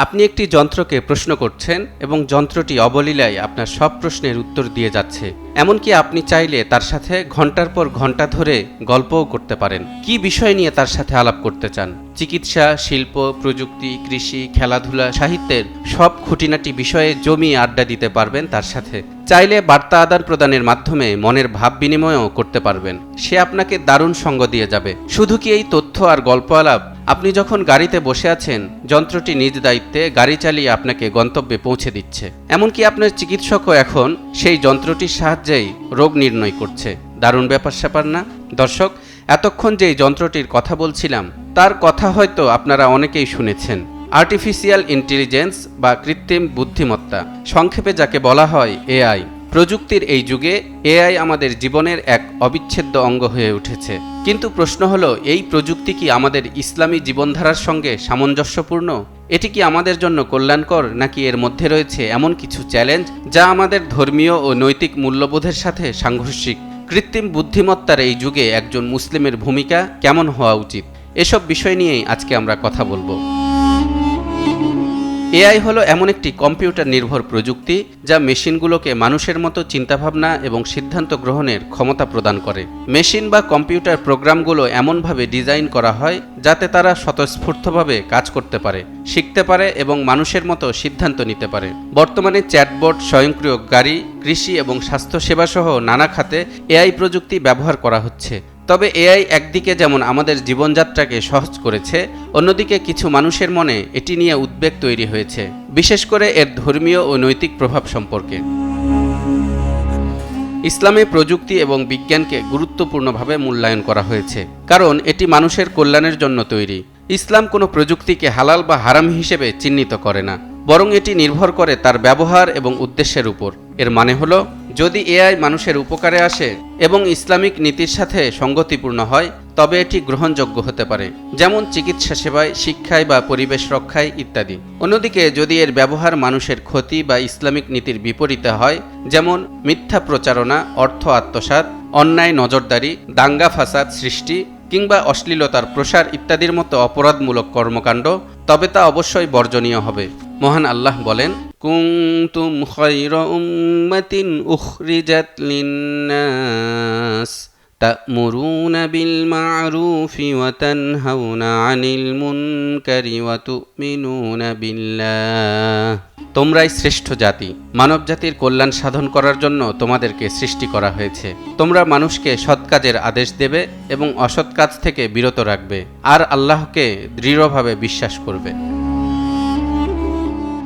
আপনি একটি যন্ত্রকে প্রশ্ন করছেন এবং যন্ত্রটি অবলীলায় আপনার সব প্রশ্নের উত্তর দিয়ে যাচ্ছে। এমনকি আপনি চাইলে তার সাথে ঘণ্টার পর ঘণ্টা ধরে গল্পও করতে পারেন। কি বিষয় নিয়ে তার সাথে আলাপ করতে চান? চিকিৎসা, শিল্প, প্রযুক্তি, কৃষি, খেলাধুলা, সাহিত্যের সব খুঁটিনাটি বিষয়ে জমি আড্ডা দিতে পারবেন তার সাথে। চাইলে বার্তা আদান প্রদানের মাধ্যমে মনের ভাব বিনিময়ও করতে পারবেন। সে আপনাকে দারুণ সঙ্গ দিয়ে যাবে। শুধু কি এই তথ্য আর গল্প আলাপ আপনি যখন গাড়িতে বসে আছেন, যন্ত্রটি নিজ দায়িত্বে গাড়ি চালিয়ে আপনাকে গন্তব্যে পৌঁছে দিচ্ছে। এমনকি আপনার চিকিৎসকও এখন সেই যন্ত্রটির সাহায্যেই রোগ নির্ণয় করছে। দারুণ ব্যাপার স্যাপার না? দর্শক, এতক্ষণ যেই যন্ত্রটির কথা বলছিলাম, তার কথা হয়তো আপনারা অনেকেই শুনেছেন। আর্টিফিশিয়াল ইন্টেলিজেন্স বা কৃত্রিম বুদ্ধিমত্তা। সংক্ষেপে যাকে বলা হয় এআই প্রযুক্তির এই যুগে এআই আমাদের জীবনের এক অবিচ্ছেদ্য অঙ্গ হয়ে উঠেছে। কিন্তু প্রশ্ন হলো, এই প্রযুক্তি কি আমাদের ইসলামী জীবনধারার সঙ্গে সামঞ্জস্যপূর্ণ? এটি কি আমাদের জন্য কল্যাণকর, নাকি এর মধ্যে রয়েছে এমন কিছু চ্যালেঞ্জ যা আমাদের ধর্মীয় ও নৈতিক মূল্যবোধের সাথে সাংঘর্ষিক? কৃত্রিম বুদ্ধিমত্তার এই যুগে একজন মুসলিমের ভূমিকা কেমন হওয়া উচিত? এসব বিষয় নিয়েই আজকে আমরা কথা বলব। এআই হলো এমন একটি কম্পিউটার নির্ভর প্রযুক্তি যা মেশিনগুলোকে মানুষের মতো চিন্তাভাবনা এবং সিদ্ধান্ত গ্রহণের ক্ষমতা প্রদান করে। মেশিন বা কম্পিউটার প্রোগ্রামগুলো এমনভাবে ডিজাইন করা হয় যাতে তারা স্বতঃস্ফূর্তভাবে কাজ করতে পারে, শিখতে পারে এবং মানুষের মতো সিদ্ধান্ত নিতে পারে। বর্তমানে চ্যাটবোর্ড স্বয়ংক্রিয় গাড়ি, কৃষি এবং স্বাস্থ্যসেবা সহ নানা খাতে এআই প্রযুক্তি ব্যবহার করা হচ্ছে। তবে এআই একদিকে যেমন আমাদের জীবনযাত্রাকে সহজ করেছে, অন্যদিকে কিছু মানুষের মনে এটি নিয়ে উদ্বেগ তৈরি হয়েছে, বিশেষ করে এর ধর্মীয় ও নৈতিক প্রভাব সম্পর্কে। ইসলামে প্রযুক্তি এবং বিজ্ঞানকে গুরুত্বপূর্ণভাবে মূল্যায়ন করা হয়েছে, কারণ এটি মানুষের কল্যাণের জন্য তৈরি। ইসলাম কোনো প্রযুক্তিকে হালাল বা হারাম হিসেবে চিহ্নিত করে না, বরং এটি নির্ভর করে তার ব্যবহার এবং উদ্দেশ্যের উপর। এর মানে হলো যদি এআই মানুষের উপকারে আসে এবং ইসলামিক নীতির সাথে সঙ্গতিপূর্ণ হয়, তবে এটি গ্রহণযোগ্য হতে পারে, যেমন চিকিৎসা সেবায়, শিক্ষায় বা পরিবেশ রক্ষায় ইত্যাদি। অন্যদিকে, যদি এর ব্যবহার মানুষের ক্ষতি বা ইসলামিক নীতির বিপরীতে হয়, যেমন মিথ্যা প্রচারণা, অর্থ আত্মসাৎ, অন্যায় নজরদারি, দাঙ্গা ফাসাদ সৃষ্টি, কিংবা অশ্লীলতার প্রসার ইত্যাদির মতো অপরাধমূলক কর্মকাণ্ড, তবে তা অবশ্যই বর্জনীয় হবে। মহান আল্লাহ বলেন কুন্তুম খৈর উম্মাতিন উখরিজাত লিন্নাস تأمرون بالمعروف وتنهون عن المنكر وتؤمنون بالله তোমরাই শ্রেষ্ঠ জাতি মানব জাতির কল্যাণ সাধন করার জন্য তোমাদেরকে সৃষ্টি করা হয়েছে তোমরা মানুষকে সৎ কাজের আদেশ দেবে এবং অসৎ কাজ থেকে বিরত রাখবে আর আল্লাহকে দৃঢ়ভাবে বিশ্বাস করবে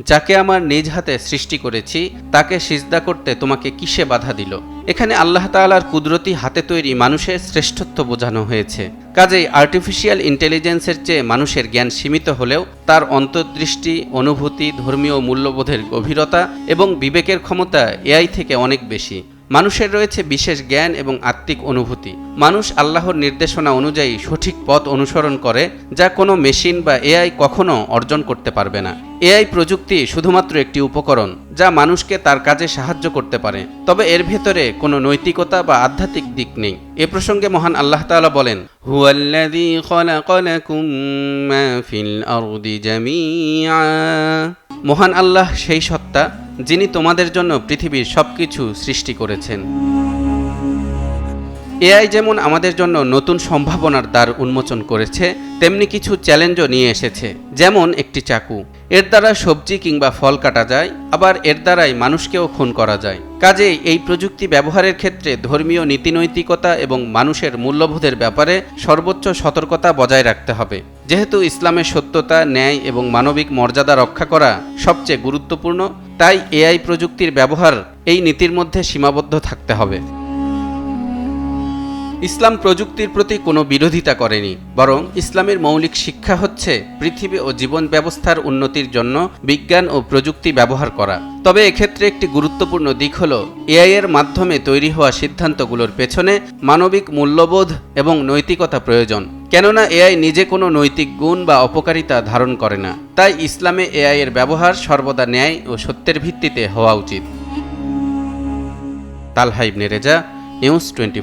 যাকে আমার নিজ হাতে সৃষ্টি করেছি, তাকে সিজদা করতে তোমাকে কিসে বাধা দিল? এখানে আল্লাহ তাআলার কুদরতি হাতে তৈরি মানুষের শ্রেষ্ঠত্ব বোঝানো হয়েছে। কাজেই আর্টিফিশিয়াল ইন্টেলিজেন্সের চেয়ে মানুষের জ্ঞান সীমিত হলেও তার অন্তর্দৃষ্টি, অনুভূতি, ধর্মীয় মূল্যবোধের গভীরতা এবং বিবেকের ক্ষমতা এআই থেকে অনেক বেশি। মানুষের রয়েছে বিশেষ জ্ঞান এবং আত্মিক অনুভূতি। মানুষ আল্লাহর নির্দেশনা অনুযায়ী সঠিক পথ অনুসরণ করে, যা কোনো মেশিন বা এআই কখনো অর্জন করতে পারবে না। এআই প্রযুক্তি শুধুমাত্র একটি উপকরণ যা মানুষকে তার কাজে সাহায্য করতে পারে। তবে এর ভেতরে কোনো নৈতিকতা বা আধ্যাত্মিক দিক নেই। এ প্রসঙ্গে মহান আল্লাহ তাআলা বলেন মহান আল্লাহ সেই সত্তা যিনি তোমাদের জন্য পৃথিবীর সবকিছু সৃষ্টি করেছেন। এআই যেমন আমাদের জন্য নতুন সম্ভাবনার দ্বার উন্মোচন করেছে, তেমনি কিছু চ্যালেঞ্জও নিয়ে এসেছে, যেমন একটি চাকু। এর দ্বারা সবজি কিংবা ফল কাটা যায়, আবার এর দ্বারাই মানুষকেও খুন করা যায়। কাজেই এই প্রযুক্তি ব্যবহারের ক্ষেত্রে ধর্মীয় নীতিনৈতিকতা এবং মানুষের মূল্যবোধের ব্যাপারে সর্বোচ্চ সতর্কতা বজায় রাখতে হবে। যেহেতু ইসলামের সত্যতা, ন্যায় এবং মানবিক মর্যাদা রক্ষা করা সবচেয়ে গুরুত্বপূর্ণ, তাই এআই প্রযুক্তির ব্যবহার এই নীতির মধ্যে সীমাবদ্ধ থাকতে হবে। ইসলাম প্রযুক্তির প্রতি কোনো বিরোধিতা করেনি, বরং ইসলামের মৌলিক শিক্ষা হচ্ছে পৃথিবী ও জীবন ব্যবস্থার উন্নতির জন্য বিজ্ঞান ও প্রযুক্তি ব্যবহার করা। তবে এক্ষেত্রে একটি গুরুত্বপূর্ণ দিক হল, এআই এর মাধ্যমে তৈরি হওয়া সিদ্ধান্তগুলোর পেছনে মানবিক মূল্যবোধ এবং নৈতিকতা প্রয়োজন। কেননা এআই নিজে কোনো নৈতিক গুণ বা অপকারিতা ধারণ করে না। তাই ইসলামে এআই এর ব্যবহার সর্বদা ন্যায় ও সত্যের ভিত্তিতে হওয়া উচিত। Talha Ibne Reza, news twenty